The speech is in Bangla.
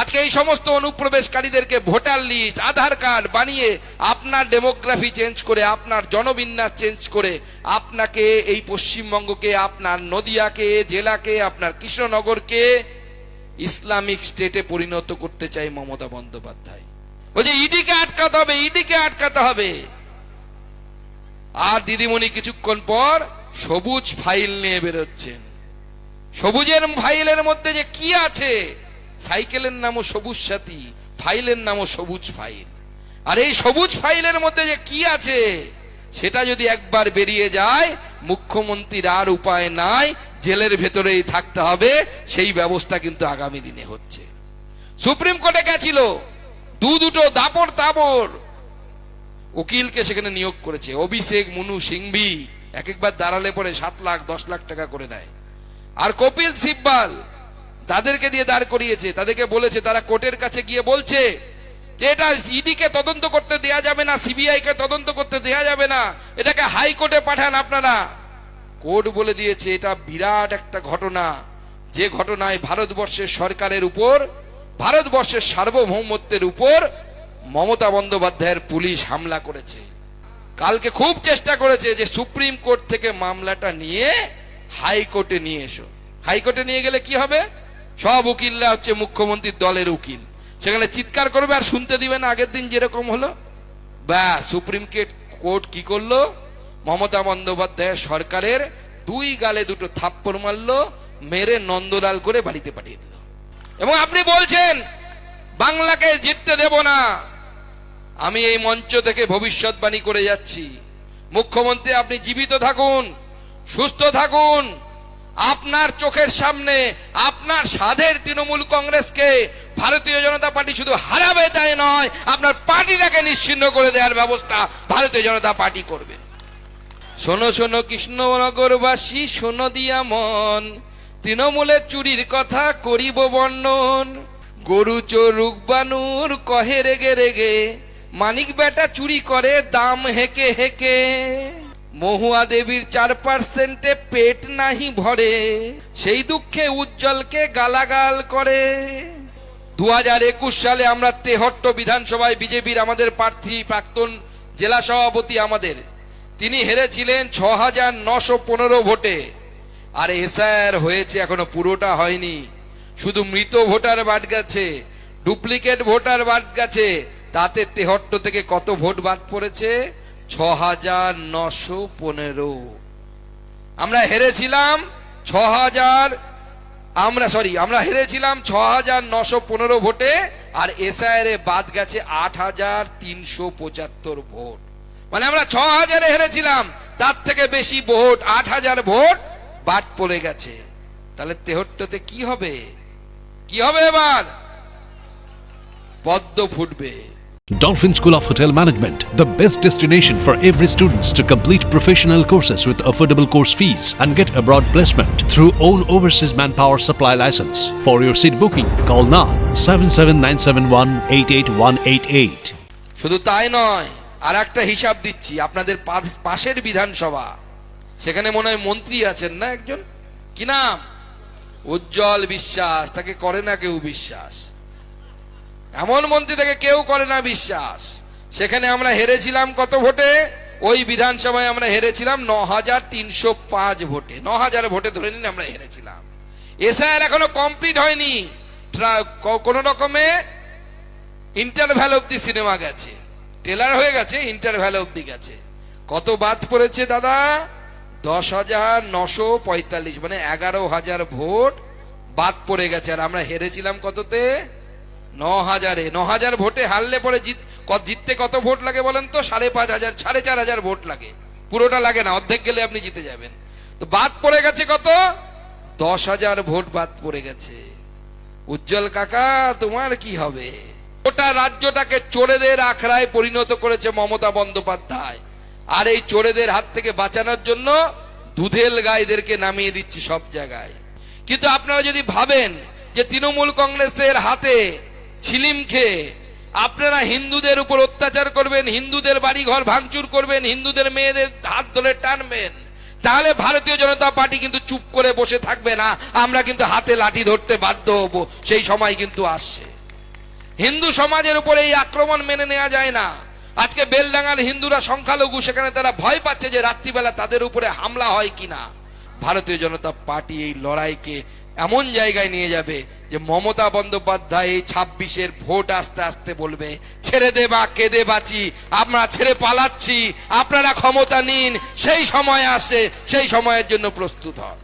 আজকে এই সমস্ত অনুপ্রবেশকারীদেরকে ভোটার লিস্ট, আধার কার্ড বানিয়ে আপনার ডেমোগ্রাফি চেঞ্জ করে, আপনার জনবিন্যাস চেঞ্জ করে, আপনাকে এই পশ্চিমবঙ্গকে, আপনার নদিয়াকে, জেলাকে, আপনার কৃষ্ণনগরকে ইসলামিক স্টেটে পরিণত করতে চাই মমতা বন্দ্যোপাধ্যায়। বলছে ইডিকে আটকাতে হবে, ইডিকে আটকাতে হবে। আর দিদিমণি কিছুক্ষণ পর সবুজ ফাইল নিয়ে বেরোচ্ছেন। সবুজের ফাইলের মধ্যে যে কি আছে? সাইকেলের নামও সবুজ সাথী, ফাইলের নামও সবুজ ফাইল। আর এই সবুজ ফাইলের মধ্যে যে কি আছে, সেটা যদি একবার বেরিয়ে যায়, মুখ্যমন্ত্রীর আর উপায় নাই, জেলের ভেতরেই থাকতে হবে, সেই ব্যবস্থা কিন্তু আগামী দিনে হচ্ছে। সুপ্রিম কোর্টে গেছিল, দু দুটো দাপড় তাপড় উকিলকে সেখানে নিয়োগ করেছে, অভিষেক, মুনু, সিংভি। এক একবার দাঁড়ালে পরে সাত লাখ, দশ লাখ টাকা করে দেয়। আর কপিল সিব্বাল তাদেরকে দিয়ে দাঁড় করিয়েছে, তাদেরকে বলেছে, তারা কোর্টের কাছে গিয়ে বলছে, যে এটা ইডিকে তদন্ত করতে দেয়া যাবে না সিবিআই কে তদন্ত করতে দেয়া যাবে না, এটাকে হাইকোর্টে পাঠান আপনারা। কোর্ট বলে দিয়েছে, এটা বিরাট একটা ঘটনা। যে ঘটনায় ভারতবর্ষের সরকারের উপর, ভারতবর্ষের সার্বভৌমত্বের উপর মমতা বন্দ্যোপাধ্যায়ের পুলিশ হামলা করেছে। কালকে খুব চেষ্টা করেছে যে সুপ্রিম কোর্ট থেকে মামলাটা নিয়ে হাইকোর্টে নিয়ে এসো। হাইকোর্টে নিয়ে গেলে কি হবে? সব উকিলরা হচ্ছে মুখ্যমন্ত্রীর দলের উকিল। সেখানে চিৎকার করবে আর শুনতে দিবে না আগের দিন যেরকম হলো। বা সুপ্রিম কোর্ট কি করল? মমতা বন্দ্যোপাধ্যায় সরকারের দুই গালে দুটো থাপ্পড় মারলো, মেরে নন্দলাল করে বাড়িতে পাঠিয়ে দিল। এবং আপনি বলছেন, বাংলাকে জিততে দেব না। আমি এই মঞ্চ থেকে ভবিষ্যৎবাণী করে যাচ্ছি। মুখ্যমন্ত্রী, আপনি জীবিত থাকুন, সুস্থ থাকুন। আপনার চোখের সামনে, আপনার সাধের তৃণমূল কংগ্রেসকে ভারতীয় জনতা পার্টি শুধু হারাবে তাই নয়, আপনার পার্টিটাকে নিশ্চিন্ন করে দেওয়ার ব্যবস্থা ভারতীয় জনতা পার্টি করবে। শোনো শোনো কৃষ্ণনগরবাসী, শোনো দিয়া মন, তৃণমূলের চুরির কথা করিব বর্ণন। গরু চোরুক বানুর কহে রেগে রেগে, মানিক বেটা চুরি করে দাম হেকে হেকে। মহুয়া দেবীর চার পার্সেন্টে পেট নাহি ভরে, সেই দুঃখে উজ্জ্বলকে গালাগাল করে। দু হাজার একুশ সালে আমরা তেহট্ট বিধানসভায় বিজেপির আমাদের প্রার্থী প্রাক্তন জেলা সভাপতি আমাদের। তিনি হেরেছিলেন ছ হাজার নশো পনেরো ভোটে। আর এসআর হয়েছে এখনও পুরোটা হয়নি। শুধু মৃত ভোটার বাদ গেছে, ডুপ্লিকেট ভোটার বাদ গেছে। তাতে তেহট্ট থেকে কত ভোট বাদ পড়েছে? ছ হাজার নশো পনেরো। আমরা হেরেছিলাম ছ হাজার আমরা সরি আমরা হেরেছিলাম ছ হাজার নশো পনেরো ভোটে আর এসআইআর বাদ গেছে আট হাজার তিনশো পঁচাত্তর ভোট। মানে আমরা ছ হাজারে হেরেছিলাম, তার থেকে বেশি ভোট আট হাজার ভোট বাদ পড়ে গেছে। তাহলে তেহট্টতে কি হবে? কি হবে এবার? পদ্ম ফুটবে। Dolphin School of Hotel Management, the best destination for every students to complete professional courses with affordable course fees and get abroad placement through own overseas manpower supply license. For your seat booking, call now 77971 শুধু তাই নয় আর একটা হিসাব দিচ্ছি আপনাদের পাশের বিধানসভা সেখানে মনে হয় মন্ত্রী আছেন না একজন কি নাম উজ্জ্বল বিশ্বাস তাকে করে না কেউ বিশ্বাস এমন মন্ত্রী থেকে কেউ করে না বিশ্বাস। সেখানে আমরা হেরেছিলাম কত ভোটে? ওই বিধানসভায় আমরা হেরেছিলাম ন হাজার তিনশো পাঁচ ভোটে। ন হাজার ভোটে ধরে নিন আমরা হেরেছিলাম। এসআইআর এখনও কমপ্লিট হয়নি। কোন রকমে ইন্টারভ্যাল অব্দি সিনেমা গেছে। টেলার হয়ে গেছে ইন্টারভ্যাল অব্দি গেছে। কত বাদ পড়েছে দাদা? দশ হাজার নশো পঁয়তাল্লিশ মানে এগারো হাজার ভোট বাদ পড়ে গেছে। আর আমরা হেরেছিলাম কততে? ন হাজারে ন হাজার ভোটে হারলে পরে জিত জিততে কত ভোট লাগে বলেন তো? সাড়ে পাঁচ হাজার, সাড়ে চার হাজার ভোট লাগে। পুরোটা লাগে না, অর্ধেক গেলে আপনি জিতে যাবেন। তো বাদ পড়ে গেছে কত? দশ হাজার ভোট বাদ পড়ে গেছে। উজ্জ্বল কাকা, তোমার কি হবে? গোটা রাজ্যটাকে চোরেদের আখড়ায় পরিণত করেছে মমতা বন্দ্যোপাধ্যায়। আর এই চোরেদের হাত থেকে বাঁচানোর জন্য দুধেল গাইদেরকে নামিয়ে দিচ্ছি সব জায়গায়। কিন্তু আপনারা যদি ভাবেন যে তৃণমূল কংগ্রেসের হাতে ছিলিম খেয়ে। আপনারা হিন্দুদের উপর অত্যাচার করবেন, হিন্দুদের বাড়ি ঘর ভাঙচুর করবেন, হিন্দুদের মেয়েদের হাত ধরে টানবেন। তাহলে ভারতীয় জনতা পার্টি কিন্তু চুপ করে বসে থাকবে না, আমরা কিন্তু হাতে লাঠি ধরতে বাধ্য হব, সেই সময় কিন্তু আসছে। হিন্দু সমাজের উপরে এই আক্রমণ মেনে নেওয়া যায় না। আজকে বেলডাঙ্গার হিন্দুরা সংখ্যালঘু, সেখানে তারা ভয় পাচ্ছে যে রাত্রিবেলা তাদের উপরে হামলা হয় কিনা। ভারতীয় জনতা পার্টি এই লড়াইকে এমন জায়গায় নিয়ে যাবে যে মমতা বন্দ্যোপাধ্যায় এই ছাব্বিশের ভোট আস্তে আস্তে বলবে, ছেড়ে দে বা কেঁদে বাঁচি, আমরা ছেড়ে পালাচ্ছি, আপনারা ক্ষমতা নিন, সেই সময় আসে, সেই সময়ের জন্য প্রস্তুত হন।